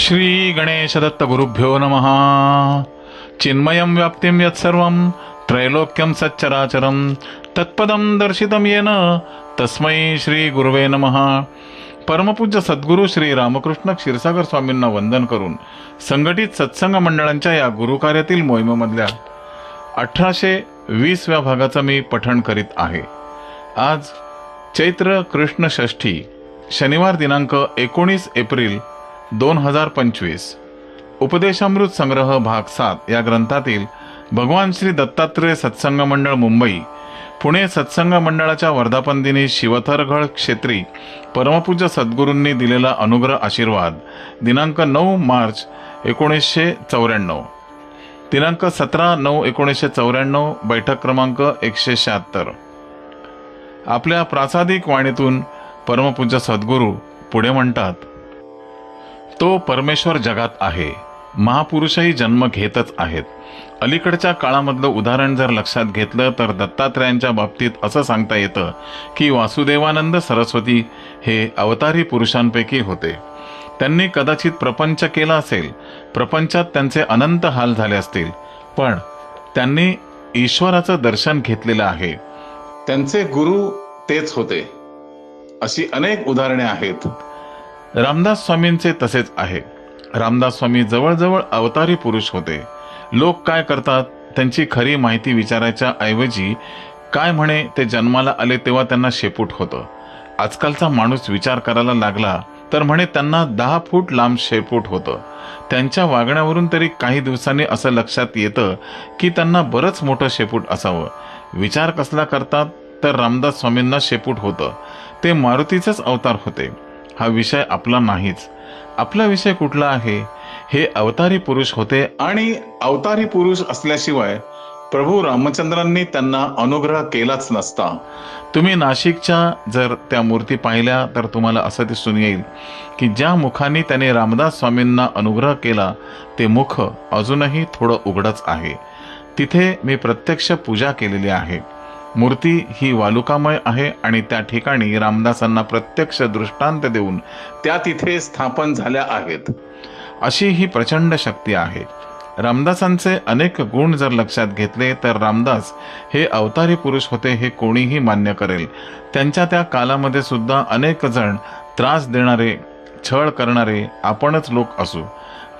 श्री गणेशदत्त गुरुभ्यो नमः। चिन्मयं व्याप्तिं यत्सर्वं त्रैलोक्यं सच्चराचरं तत्पदं दर्शितं येन तस्मै श्री गुरुवे नमः। परमपूज्य सद्गुरू श्री रामकृष्ण क्षीरसागर स्वामींना वंदन करून संघटित सत्संग मंडळांच्या या गुरुकार्यातील मोहिमेमधल्या अठराशे वीसव्या भागाचं मी पठण करीत आहे. आज चैत्र कृष्ण षष्ठी शनिवार दिनांक एकोणीस एप्रिल दोन हजार पंचवीस. उपदेशामृत संग्रह भाग सात या ग्रंथातील भगवान श्री दत्तात्रेय सत्संग मंडळ मुंबई पुणे सत्संग मंडळाच्या वर्धापन दिनी शिवथरगड क्षेत्री परमपूज्य सद्गुरूंनी दिलेला अनुग्रह आशीर्वाद दिनांक नऊ मार्च एकोणीसशे चौऱ्याण्णव. दिनांक सतरा नऊ एकोणीसशे चौऱ्याण्णव बैठक क्रमांक एकशे शहात्तर. आपल्या प्रासादिक वाणीतून परमपूज्य सद्गुरू पुढे म्हणतात तो परमेश्वर जगात आहे. महापुरुषही जन्म घेतच आहेत. अलीकडच्या काळामधलं उदाहरण जर लक्षात घेतलं तर दत्तात्रयांच्या बाबतीत असं सांगता येतं की वासुदेवानंद सरस्वती हे अवतारी पुरुषांपैकी होते. त्यांनी कदाचित प्रपंच केला असेल. प्रपंचात त्यांचे अनंत हाल झाले असतील. पण त्यांनी ईश्वराचं दर्शन घेतलेलं आहे. त्यांचे गुरु तेच होते. अशी अनेक उदाहरणे आहेत. रामदास स्वामींचे तसेच आहे. रामदास स्वामी जवळजवळ अवतारी पुरुष होते. लोक काय करतात? त्यांची खरी माहिती विचारायच्या ऐवजी काय म्हणे ते जन्माला आले तेव्हा त्यांना शेपूट होतं. आजकालचा माणूस विचार करायला लागला तर म्हणे त्यांना दहा फूट लांब शेपूट होतं. त्यांच्या वागण्यावरून तरी काही दिवसांनी असं लक्षात येतं की त्यांना बरंच मोठं शेपूट असावं. विचार कसला करतात? तर रामदास स्वामींना शेपूट होतं. ते मारुतीचेच अवतार होते. हा विषय आपला नाहीच. आपला विषय कुठला आहे? हे अवतारी पुरुष होते आणि अवतारी पुरुष असल्याशिवाय प्रभू रामचंद्रांनी त्यांना अनुग्रह केलाच नसता. तुम्ही नाशिकच्या जर त्या मूर्ती पाहिल्या तर तुम्हाला असं दिसून येईल की ज्या मुखाने त्याने रामदास स्वामींना अनुग्रह केला ते मुख अजूनही थोडं उघडच आहे. तिथे मी प्रत्यक्ष पूजा केलेली आहे. मूर्ती ही वालुकामय आहे आणि त्या ठिकाणी रामदासांना प्रत्यक्ष दृष्टांत देऊन त्या तिथे स्थापन झाल्या आहेत. अशी ही प्रचंड शक्ती आहे. रामदासांचे अनेक गुण जर लक्षात घेतले तर रामदास हे अवतारी पुरुष होते हे कोणीही मान्य करेल. त्यांच्या त्या कालामध्ये सुद्धा अनेक जण त्रास देणारे छळ करणारे आपणच लोक असू.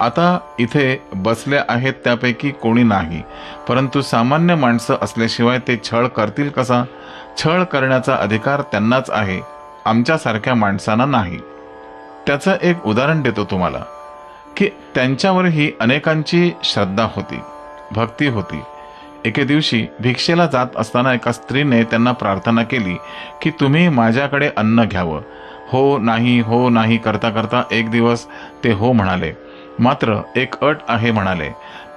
आता इथे बसले आहेत त्यापैकी कोणी नाही. परंतु सामान्य माणसं असल्याशिवाय ते छळ करतील कसा? छळ करण्याचा अधिकार त्यांनाच आहे आमच्यासारख्या माणसांना नाही. त्याचं एक उदाहरण देतो तुम्हाला की त्यांच्यावरही अनेकांची श्रद्धा होती भक्ती होती. एके दिवशी भिक्षेला जात असताना एका स्त्रीने त्यांना प्रार्थना केली की तुम्ही माझ्याकडे अन्न घ्यावं. हो नाही हो नाही करता करता एक दिवस ते हो म्हणाले. मात्र एक अट आहे म्हणाले.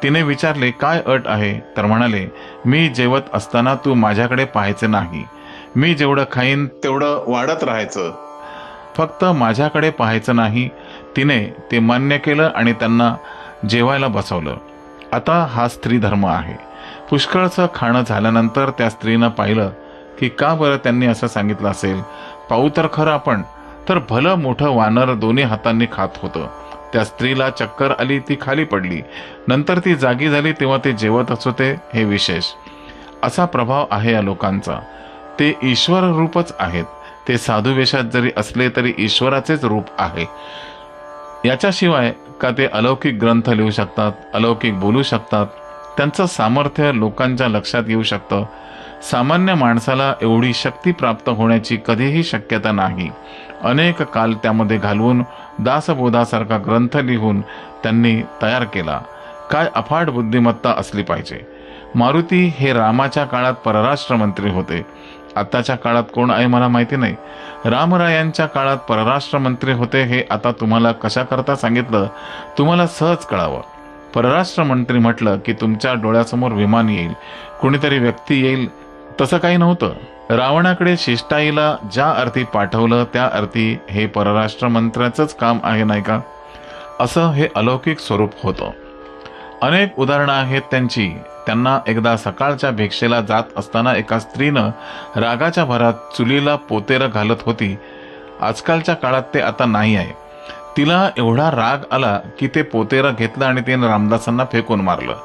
तिने विचारले काय अट आहे? तर म्हणाले मी जेवत असताना तू माझ्याकडे पाहायचे नाही. मी जेवढं खाईन तेवढं वाढत राहायचं. फक्त माझ्याकडे पाहायचं नाही. तिने ते मान्य केलं आणि त्यांना जेवायला बसवलं. आता हा स्त्री धर्म आहे. पुष्कळचं खाणं झाल्यानंतर त्या स्त्रीनं पाहिलं की का बरं त्यांनी असं सांगितलं असेल. पाहू तर खरं आपण तर भलं मोठं वानर दोन्ही हातांनी खात होतं. त्या स्त्रीला चक्कर आली ती खाली पडली. नंतर ती जागी झाली तेव्हा ते जेवतच होते हे विशेष. असा प्रभाव आहे या लोकांचा. ते ईश्वर रूपच आहेत. ते साधू वेशात जरी असले तरी ईश्वराचेच रूप आहे. याच्याशिवाय का ते अलौकिक ग्रंथ लिहू शकतात अलौकिक बोलू शकतात? त्यांचं सामर्थ्य लोकांच्या लक्षात येऊ शकतं. सामान्य माणसाला एवढी शक्ती प्राप्त होण्याची कधीही शक्यता नाही. अनेक काल त्यामध्ये घालवून दासबोधासारखा ग्रंथ लिहून त्यांनी तयार केला. काय अफाट बुद्धिमत्ता असली पाहिजे. मारुती हे रामाच्या काळात परराष्ट्र मंत्री होते. आताच्या काळात कोण आहे मला माहिती नाही. रामरायांच्या काळात परराष्ट्र मंत्री होते हे आता तुम्हाला कशाकरता सांगितलं तुम्हाला सहज कळावं. परराष्ट्र मंत्री म्हटलं की तुमच्या डोळ्यासमोर विमान येईल. कुणीतरी व्यक्ती येईल तसं काही नव्हतं. रावणाकडे शिष्टाईला ज्या अर्थी पाठवलं त्या अर्थी हे परराष्ट्र मंत्र्याचंच काम आहे नाही का? असं हे अलौकिक स्वरूप होतं. अनेक उदाहरणं आहेत त्यांची. त्यांना एकदा सकाळच्या भिक्षेला जात असताना एका स्त्रीनं रागाच्या भरात चुलीला पोतेरं घालत होती. आजकालच्या काळात ते आता नाही आहे. तिला एवढा राग आला की ते पोतेरा घेतलं आणि तिने रामदासांना फेकून मारलं.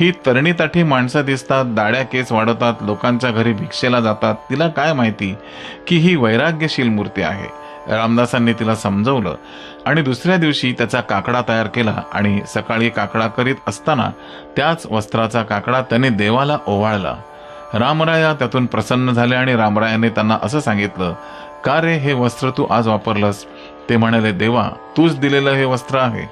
ही तरणीताठी माणसं दिसतात दाड्या केस वाढवतात लोकांच्या घरी भिक्षेला जातात. तिला काय माहिती की ही वैराग्यशील मूर्ती आहे? रामदासांनी तिला समजवलं आणि दुसऱ्या दिवशी त्याचा काकडा तयार केला आणि सकाळी काकडा करीत असताना त्याच वस्त्राचा काकडा त्याने देवाला ओवाळला. रामराया त्यातून प्रसन्न झाले आणि रामरायाने त्यांना असं सांगितलं का रे हे वस्त्र तू आज वापरलंस? ते म्हणाले देवा तूच दिलेलं हे वस्त्र आहे.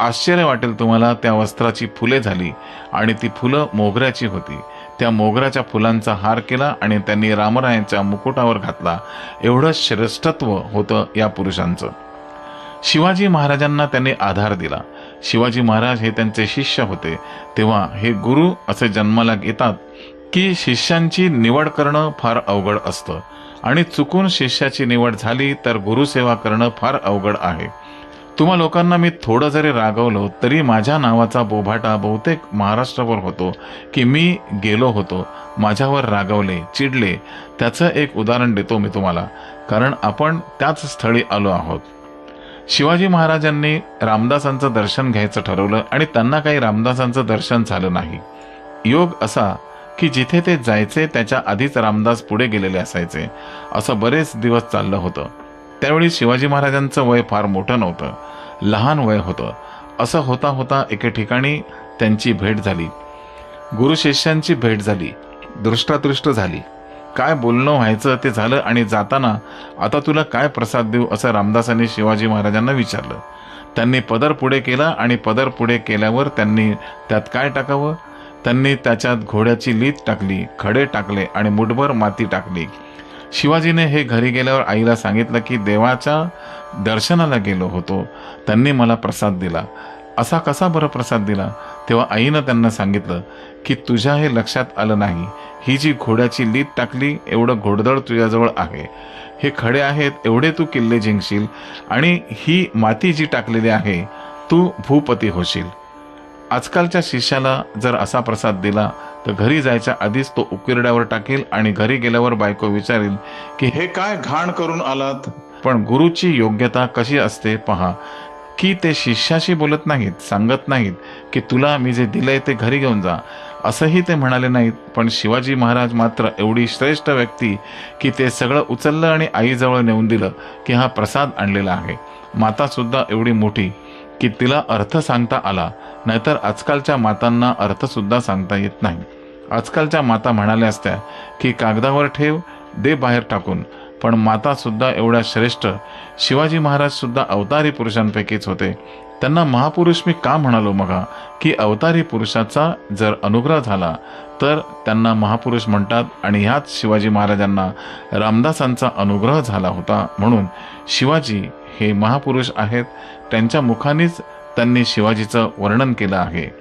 आश्चर्य वाटेल तुम्हाला त्या वस्त्राची फुले झाली आणि ती फुलं मोगऱ्याची होती. त्या मोगऱ्याच्या फुलांचा हार केला आणि त्यांनी रामरायांच्या मुकुटावर घातला. एवढं श्रेष्ठत्व होतं या पुरुषांचं. शिवाजी महाराजांना त्यांनी आधार दिला. शिवाजी महाराज हे त्यांचे शिष्य होते. तेव्हा हे गुरु असे जन्माला येतात की शिष्यांची निवड करणं फार अवघड असतं. आणि चुकून शिष्याची निवड झाली तर गुरुसेवा करणं फार अवघड आहे. तुम्हा लोकांना मी थोडं जरी रागवलो तरी माझ्या नावाचा बोभाटा बहुतेक महाराष्ट्रावर होतो की मी गेलो होतो माझ्यावर रागवले चिडले त्याचं एक उदाहरण देतो मी तुम्हाला कारण आपण त्याच स्थळी आलो आहोत. शिवाजी महाराजांनी रामदासांचं दर्शन घ्यायचं ठरवलं आणि त्यांना काही रामदासांचं दर्शन झालं नाही. योग असा की जिथे ते जायचे त्याच्या आधीच रामदास पुढे गेलेले असायचे. असं बरेच दिवस चाललं होतं. त्यावेळी शिवाजी महाराजांचं वय फार मोठं नव्हतं. लहान वय होतं. असं होता होता एके ठिकाणी त्यांची भेट झाली. गुरु शिष्यांची भेट झाली. दृष्टादृष्ट झाली. काय बोलणं व्हायचं ते झालं आणि जाताना आता तुला काय प्रसाद देऊ असं रामदासांनी शिवाजी महाराजांना विचारलं. त्यांनी पदर पुढे केला आणि पदर पुढे केल्यावर त्यांनी त्यात काय टाकावं? त्यांनी त्याच्यात घोड्याची लीत टाकली खडे टाकले आणि मुठभर माती टाकली. शिवाजीने हे घरी गेल्यावर आईला सांगितलं की देवाच्या दर्शनाला गेलो होतो. त्यांनी मला प्रसाद दिला. असा कसा बरं प्रसाद दिला? तेव्हा आईनं त्यांना सांगितलं की तुझ्या हे लक्षात आलं नाही. ही जी घोड्याची लीत टाकली एवढं घोडदळ तुझ्याजवळ आहे. हे खडे आहेत एवढे तू किल्ले जिंकशील आणि ही माती जी टाकलेली आहे तू भूपती होशील. आजकालच्या शिष्याला जर असा प्रसाद दिला तर घरी जायच्या आधीच तो उकिरड्यावर टाकेल आणि घरी गेल्यावर बायको विचारेल की हे काय घाण करून आलात? पण गुरुची योग्यता कशी असते पहा. की ते शिष्याशी बोलत नाहीत सांगत नाहीत की तुला मी जे दिलंय ते घरी घेऊन जा. असंही ते म्हणाले नाहीत पण शिवाजी महाराज मात्र एवढी श्रेष्ठ व्यक्ती की ते सगळं उचललं आणि आईजवळ नेऊन दिलं की हा प्रसाद आणलेला आहे. मातासुद्धा एवढी मोठी की तिला अर्थ सांगता आला नाहीतर आजकालच्या मातांना अर्थसुद्धा सांगता येत नाही. आजकालच्या माता म्हणाल्या असत्या की कागदावर ठेव दे बाहेर टाकून. पण मातासुद्धा एवढ्या श्रेष्ठ शिवाजी महाराजसुद्धा अवतारी पुरुषांपैकीच होते. त्यांना महापुरुष मी का म्हणालो मगा? की अवतारी पुरुषाचा जर अनुग्रह झाला तर त्यांना महापुरुष म्हणतात आणि ह्याच शिवाजी महाराजांना रामदासांचा अनुग्रह झाला होता म्हणून शिवाजी हे महापुरुष आहेत. त्यांच्या मुखानेच त्यांनी शिवाजीचं वर्णन केलं आहे.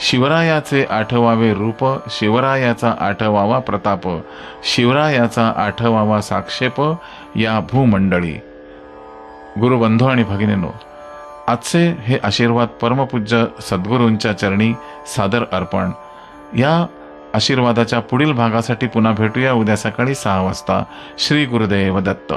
शिवरायाचे आठवावे रूप शिवरायाचा आठवावा प्रताप शिवरायाचा आठवावा साक्षेप या भूमंडळी. गुरुबंधू आणि भगिनीनो आजचे हे आशीर्वाद परमपूज्य सद्गुरूंच्या चरणी सादर अर्पण. या आशीर्वादाच्या पुढील भागासाठी पुन्हा भेटूया. उद्या सकाळी सहा वाजता. श्री गुरुदेव दत्त.